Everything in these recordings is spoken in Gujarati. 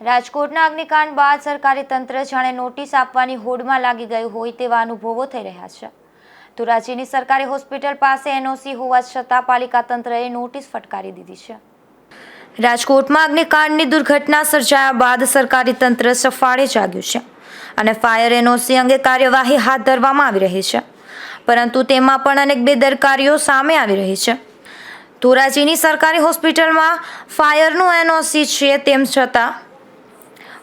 રાજકોટના અગ્નિકાંડ બાદ સરકારી તંત્ર જાણે નોટિસ આપવાની હોડમાં લાગી ગયું હોય તેવા અનુભવો થઈ રહ્યા છે. ધોરાજીની સરકારી હોસ્પિટલ પાસે એનઓસી હોવા છતાં પાલિકા તંત્રએ નોટિસ ફટકારી દીધી છે. રાજકોટમાં અગ્નિકાંડની દુર્ઘટના સર્જાયા બાદ સરકારી તંત્ર સફાળે જાગ્યું છે અને ફાયર એનઓસી અંગે કાર્યવાહી હાથ ધરવામાં આવી રહી છે. પરંતુ તેમાં પણ અનેક બેદરકારીઓ સામે આવી રહી છે. ધોરાજીની સરકારી હોસ્પિટલમાં ફાયરનું એનઓસી છે તેમ છતાં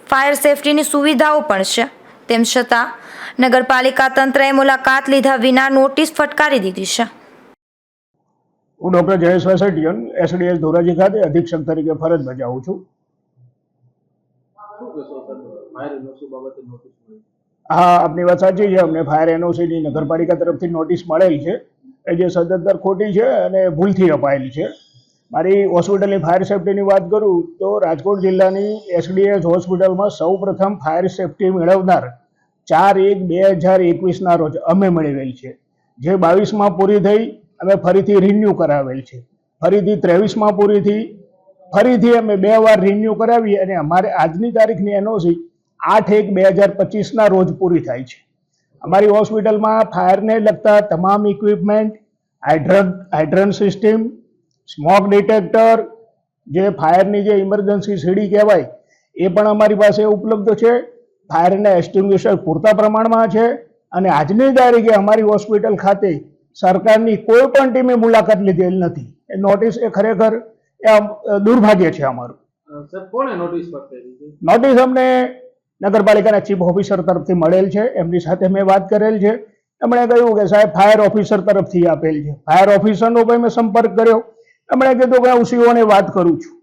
ફાયર સેફટીની સુવિધાઓ પણ છે. તેમ છતાં, નગરપાલિકા તંત્રએ મુલાકાત લીધા વિના નોટિસ ફટકારી દીધી છે. હું doctor Jayesh Vasetiyan S D S Dhoraji ખાતે અધિક્ષક તરીકે ફરજ બજાવું છું. હા, આપની વાત સાચી છે. અમને ફાયર એનઓસીની નગરપાલિકા તરફથી નોટિસ મળેલ છે. એ જે સદંતર ખોટી છે અને ભૂલથી અપાયેલી છે. મારી હોસ્પિટલની ફાયર સેફટીની વાત કરું તો રાજકોટ જિલ્લાની એસડીએસ હોસ્પિટલમાં સૌ પ્રથમ ફાયર સેફટી મેળવનાર ચાર એક બે હજાર એકવીસના રોજ અમે મેળવેલ છે. જે બાવીસમાં પૂરી થઈ, અમે ફરીથી રિન્યૂ કરાવેલ છે. ફરીથી ત્રેવીસમાં પૂરી થઈ, ફરીથી અમે બે વાર રિન્યૂ કરાવી અને અમારે આજની તારીખની એનઓસી આઠ એક બે હજાર પચીસના રોજ પૂરી થાય છે. અમારી હોસ્પિટલમાં ફાયરને લગતા તમામ equipment hydrant hydrant system smoke detector જે ફાયરની જે ઇમરજન્સી સીડી કહેવાય એ પણ અમારી પાસે ઉપલબ્ધ છે. ફાયરના એસ્ટિંગ્વિશર પૂરતા પ્રમાણમાં છે. અને આજની તારીખે અમારી હોસ્પિટલ ખાતે સરકારની કોઈ પણ ટીમે મુલાકાત લીધેલ નથી. એ નોટિસ એ ખરેખર એ દુર્ભાગ્ય છે અમારું. નોટિસ અમને નગરપાલિકાના ચીફ ઓફિસર તરફથી મળેલ છે. એમની સાથે મેં વાત કરેલ છે. એમણે કહ્યું કે સાહેબ ફાયર ઓફિસર તરફથી આપેલ છે. ફાયર ઓફિસરનો ભાઈ મેં સંપર્ક કર્યો. એમણે કીધું કે હું સીઓને વાત કરું છું.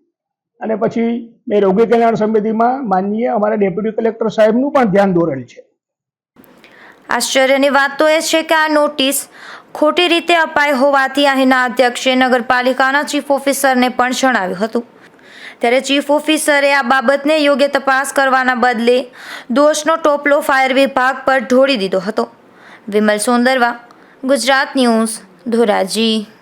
અને પછી મેં રોગી કલ્યાણ સમિતિમાં માનનીય અમારા ડેપ્યુટી કલેક્ટર સાહેબનું પણ ધ્યાન દોરેલ છે. આશ્ચર્યની વાત તો એ છે કે આ નોટિસ ખોટી રીતે અપાઈ હોવાથી અહીંના અધ્યક્ષે નગરપાલિકાના ચીફ ઓફિસરને પણ જણાવ્યું હતું. ત્યારે ચીફ ઓફિસરે આ બાબતને યોગ્ય તપાસ કરવાના બદલે દોષનો ટોપલો ફાયર વિભાગ પર ઢોળી દીધો હતો. વિમલ સોંદરવા, ગુજરાત ન્યૂઝ, ધોરાજી.